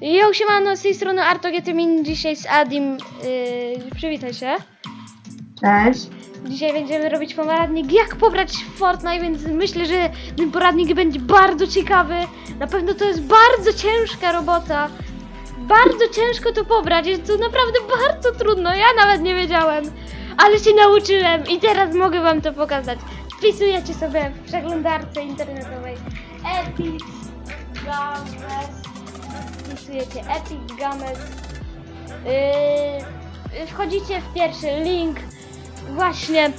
Jo, siemano, z tej strony Artogetamin, dzisiaj z Adim, yy, przywitaj się. Cześć. Dzisiaj będziemy robić poradnik, jak pobrać Fortnite, więc myślę, że ten poradnik będzie bardzo ciekawy. Na pewno to jest bardzo ciężka robota. Bardzo ciężko to pobrać, jest to naprawdę bardzo trudno, ja nawet nie wiedziałem. Ale się nauczyłem i teraz mogę wam to pokazać. Wpisujecie sobie w przeglądarce internetowej Epic Games. Wpisujecie Epic Games. Yy, wchodzicie w pierwszy link. Właśnie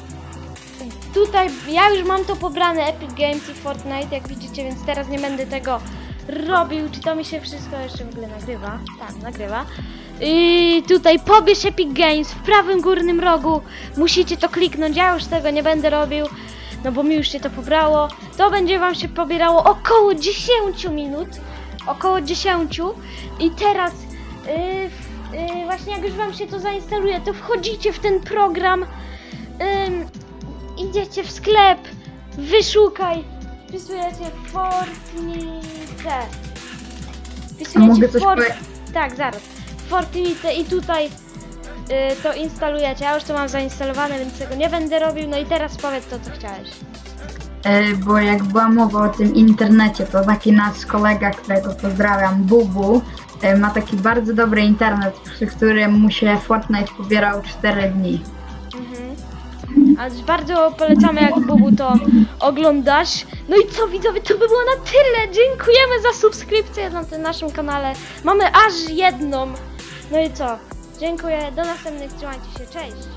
tutaj ja już mam to pobrane Epic Games i Fortnite, jak widzicie, więc teraz nie będę tego robił. Czy to mi się wszystko jeszcze w ogóle nagrywa? Tak, nagrywa. I tutaj pobierz Epic Games w prawym górnym rogu. Musicie to kliknąć. Ja już tego nie będę robił, no bo mi już się to pobrało. To będzie wam się pobierało około 10 minut. Około 10. I teraz yy, yy, właśnie jak już wam się to zainstaluje, to wchodzicie w ten program. Ym, idziecie w sklep, wyszukaj, wpisujecie Fortnite. Wpisujecie mogę coś Fort- Tak, zaraz. Fortnite i tutaj y, to instalujecie. Ja już to mam zainstalowane, więc tego nie będę robił. No i teraz powiedz to, co chciałeś. E, Bo jak była mowa o tym internecie, to taki nasz kolega, którego pozdrawiam, Bubu, e, ma taki bardzo dobry internet, przy którym mu się Fortnite pobierał 4 dni. Mhm. A bardzo polecamy, jak Bubu to oglądasz. No i co widzowie, to by było na tyle. Dziękujemy za subskrypcję na tym naszym kanale. Mamy aż jedną. No i co? Dziękuję, do następnych, trzymajcie się, cześć.